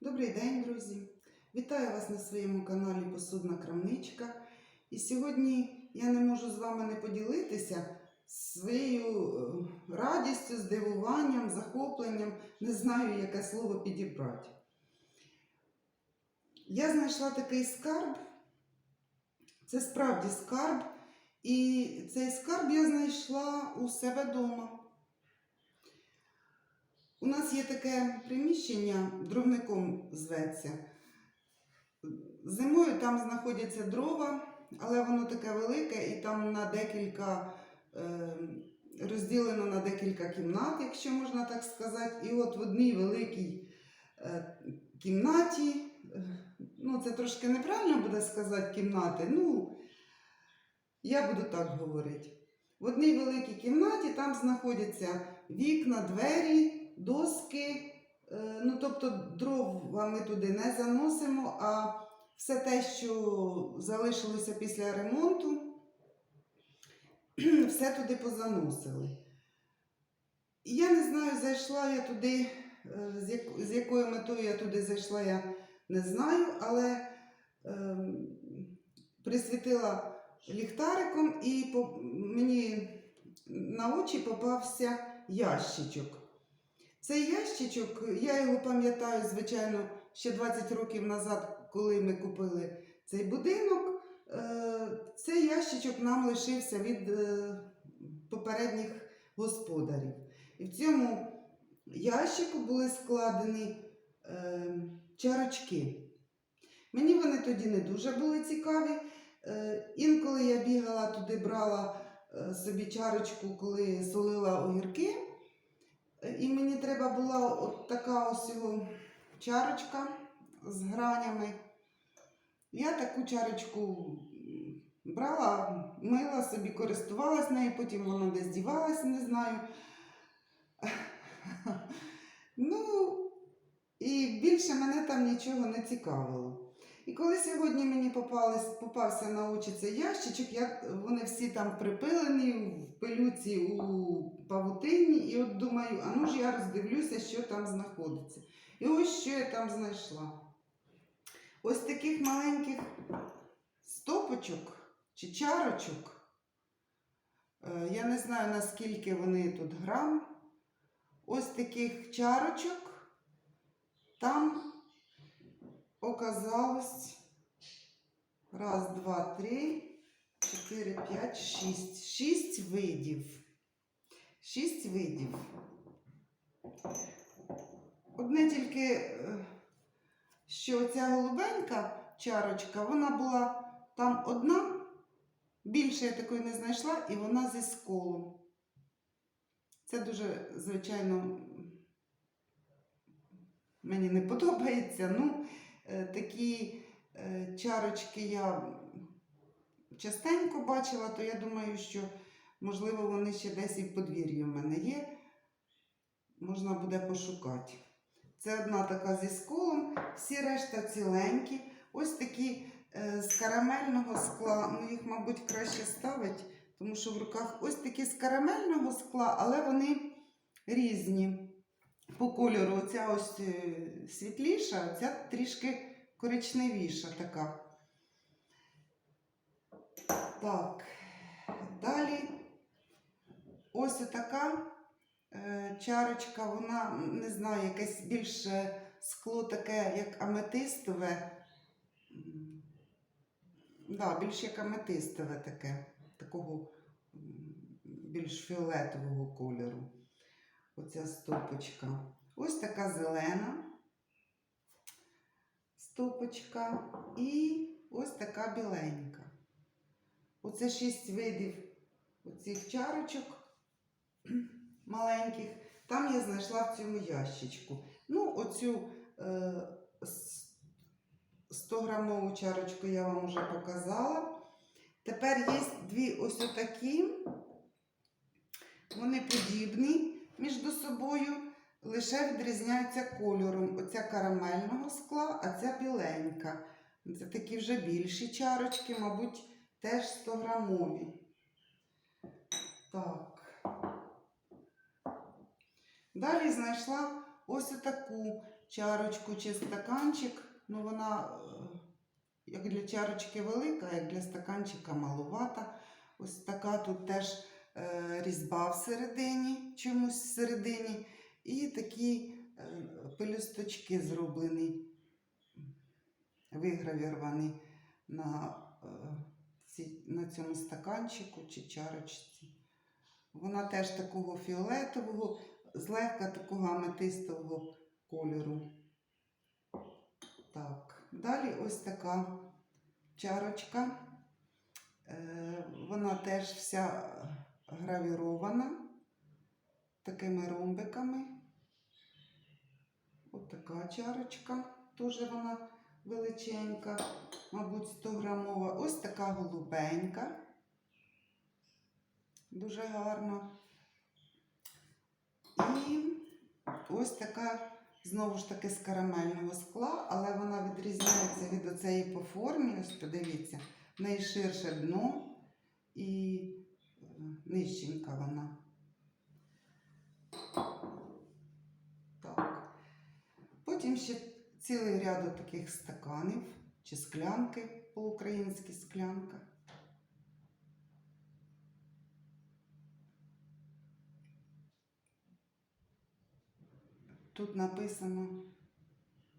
Добрий день, друзі! Вітаю вас на своєму каналі Посудна Крамничка. І сьогодні я не можу з вами не поділитися своєю е, радістю, здивуванням, захопленням, не знаю, яке слово підібрати. Я знайшла такий скарб. Це справді скарб. І цей скарб я знайшла у себе вдома. У нас є таке приміщення, дровником зветься. Зимою там знаходяться дрова, але воно таке велике і там на декілька е, розділено на декілька кімнат, якщо можна так сказати. І от в одній великій е, кімнаті, е, ну це трошки неправильно буде сказати кімнати, ну я буду так говорити. В одній великій кімнаті там знаходяться вікна, двері доски, е, ну тобто дрова ми туди не заносимо, а все те, що залишилося після ремонту, все туди позаносили. Я не знаю, зайшла я туди, е, з, як, з якою метою я туди зайшла, я не знаю, але е, присвітила ліхтариком і мені на очі попався ящичок. Цей ящичок, я його пам'ятаю, звичайно, ще 20 років назад, коли ми купили цей будинок. Е, Цей ящичок нам лишився від е, попередніх господарів. І в цьому ящику були складені е, чарочки. Мені вони тоді не дуже були цікаві. Інколи я бігала туди, брала собі чарочку, коли солила огірки. І мені треба була от така ось чарочка з гранями. Я таку чарочку брала, мила собі, користувалась нею, потім вона десь дівалася, не знаю. Ну, і більше мене там нічого не цікавило. І коли сьогодні мені попались, попався на очі цей ящичок, я, вони всі там припилені в пилюці у павутині, і от думаю, а ну ж я роздивлюся, що там знаходиться. І ось що я там знайшла. Ось таких маленьких стопочок чи чарочок. Е, Я не знаю, наскільки вони тут грам. Ось таких чарочок там оказалось раз, два, три, чотири, п'ять, шість. Шість видів. Шість видів. Одне тільки, що ця голубенька чарочка, вона була там одна, більше я такої не знайшла, і вона зі сколом. Це дуже, звичайно, мені не подобається. Ну, такі е, чарочки я частенько бачила, то я думаю, що, можливо, вони ще десь і в подвір'ї в мене є. Можна буде пошукати. Це одна така зі сколом, всі решта ціленькі. Ось такі е, з карамельного скла. Ну, їх, мабуть, краще ставить, тому що в руках ось такі з карамельного скла, але вони різні по кольору. Оця ось е, світліша, а ця трішки коричневіша така. Так, далі ось така е, чарочка, вона не знаю, якесь більше скло таке, як аметистове. Да, більш як аметистове таке, такого більш фіолетового кольору. Оця стопочка. Ось така зелена стопочка і ось така біленька. Оце шість видів оцих чарочок маленьких. Там я знайшла в цьому ящичку. Ну, оцю е, 100 грамову чарочку я вам вже показала. Тепер є дві ось отакі. Вони подібні між собою, лише відрізняються кольором. Оця карамельного скла, а ця біленька. Це такі вже більші чарочки, мабуть, теж 100 грамові. Так. Далі знайшла ось таку чарочку чи стаканчик, ну вона е, як для чарочки велика, як для стаканчика малувата. Ось така тут теж різьба всередині, чомусь всередині. І такі е, пелюсточки зроблені, вигравіровані на, е, на цьому стаканчику чи чарочці. Вона теж такого фіолетового, злегка такого аметистового кольору. Так, далі ось така чарочка. Е, Вона теж вся гравірована такими ромбиками. Така чарочка, теж вона величенька, мабуть, 100 грамова. Ось така голубенька. Дуже гарна. І ось така, знову ж таки, з карамельного скла, але вона відрізняється від оцеї по формі. Ось подивіться, в неї ширше дно і нижченька вона. Так. Потім ще цілий ряд таких стаканів чи склянки, по-українськи склянка. Тут написано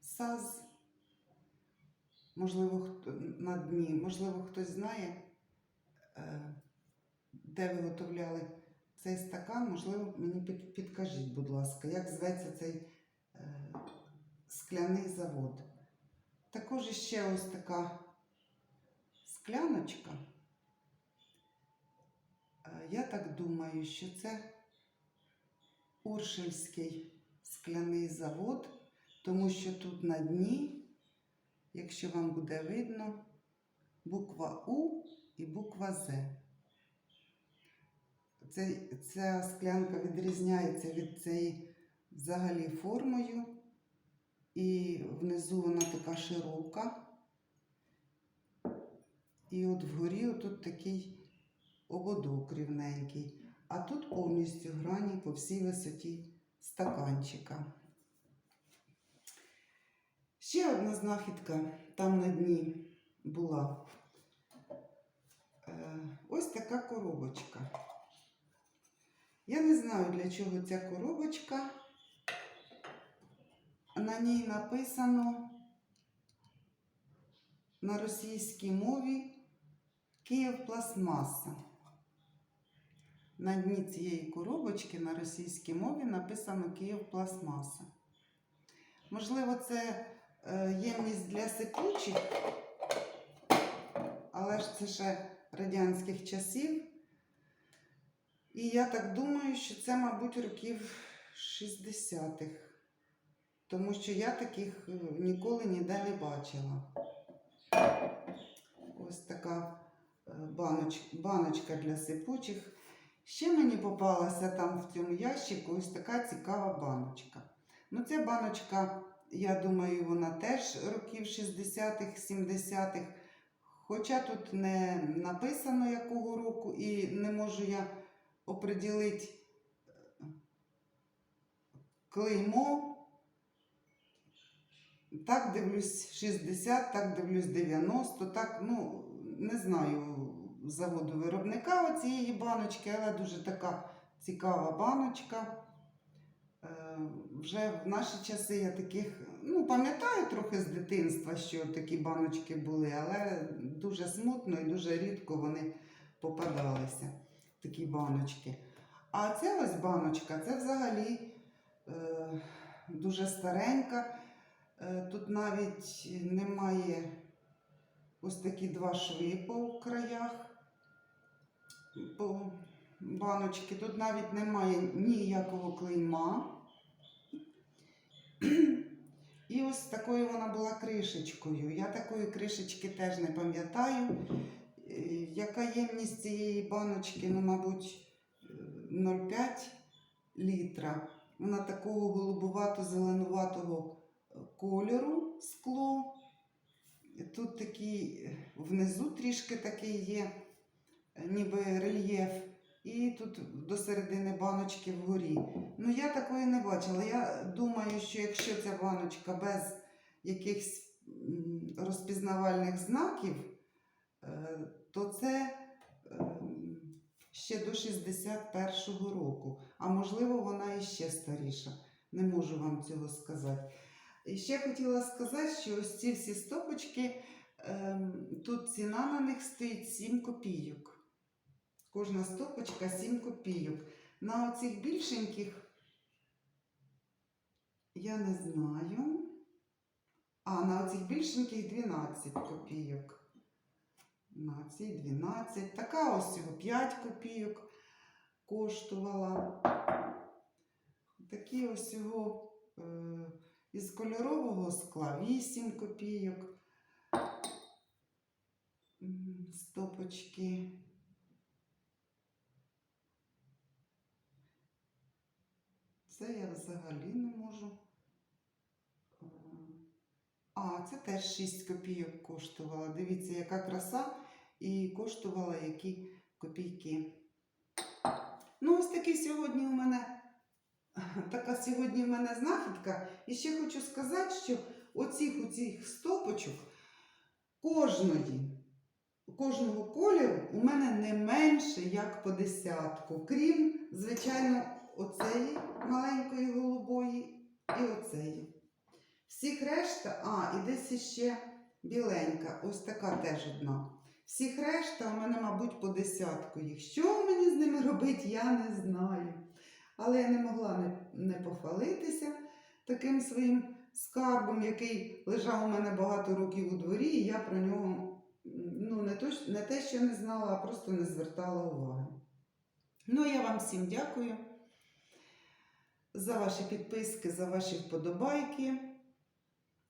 САЗ. Можливо, на дні, можливо, хтось знає, е, де виготовляли цей стакан. Можливо, мені підкажіть, будь ласка, як зветься цей е, скляний завод. Також ще ось така скляночка. Е, Я так думаю, що це Уршельський скляний завод, тому що тут на дні, якщо вам буде видно, буква У і буква З. Це, ця склянка відрізняється від цієї взагалі формою. І внизу вона така широка. І от вгорі тут такий ободок рівненький. А тут повністю грані по всій висоті стаканчика. Ще одна знахідка там на дні була. Е, ось така коробочка. Я не знаю, для чого ця коробочка. На ній написано на російській мові Київ пластмаса. На дні цієї коробочки на російській мові написано Київ пластмаса. Можливо, це е, ємність для сипучих, але ж це ще радянських часів. І я так думаю, що це, мабуть, років 60-х. Тому що я таких е, ніколи ніде не бачила. Ось така е, баноч, баночка для сипучих. Ще мені попалася там в цьому ящику ось така цікава баночка. Ну, ця баночка, я думаю, вона теж років 60-х, 70-х. Хоча тут не написано якого року, і не можу я оприділити е, клеймо. Так дивлюсь 60, так дивлюсь 90, так, ну, не знаю заводу виробника цієї баночки, але дуже така цікава баночка. Е, вже в наші часи я таких, ну, пам'ятаю трохи з дитинства, що такі баночки були, але дуже смутно і дуже рідко вони попадалися, такі баночки. А ця ось баночка, це взагалі е, дуже старенька. Е, Тут навіть немає ось такі два шви по краях по баночки. Тут навіть немає ніякого клейма. І ось такою вона була кришечкою. Я такої кришечки теж не пам'ятаю. Е, Яка ємність цієї баночки, ну, мабуть, е, 0,5 літра. Вона такого голубувато-зеленуватого кольору скло. Тут такий е, внизу трішки такий є, е, ніби рельєф і тут до середини баночки вгорі. Ну, я такої не бачила. Я думаю, що якщо ця баночка без якихось розпізнавальних знаків, е, то це ем, ще до 61-го року. А можливо, вона іще старіша. Не можу вам цього сказати. І ще хотіла сказати, що ось ці всі стопочки, ем, тут ціна на них стоїть 7 копійок. Кожна стопочка 7 копійок. На оцих більшеньких я не знаю. А на оцих більшеньких 12 копійок. На цій 12. Така ось всього 5 копійок коштувала. Такі ось всього е, із кольорового скла 8 копійок. Стопочки. Це я взагалі не можу. А, це теж 6 копійок коштувала. Дивіться, яка краса і коштувала які копійки. Ну, ось такий сьогодні у мене така сьогодні в мене знахідка. І ще хочу сказати, що оцих оцих стопочок кожної, кожного кольору у мене не менше, як по десятку. Крім, звичайно, оцеї маленької голубої і оцеї. Всіх решта, а, і десь іще біленька, ось така теж одна. Всіх решта у мене, мабуть, по десятку їх. Що мені з ними робити, я не знаю. Але я не могла не, не похвалитися таким своїм скарбом, який лежав у мене багато років у дворі, і я про нього ну, не, то, не те, що не знала, а просто не звертала уваги. Ну, я вам всім дякую за ваші підписки, за ваші вподобайки.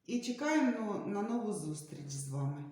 І чекаємо на нову зустріч з вами.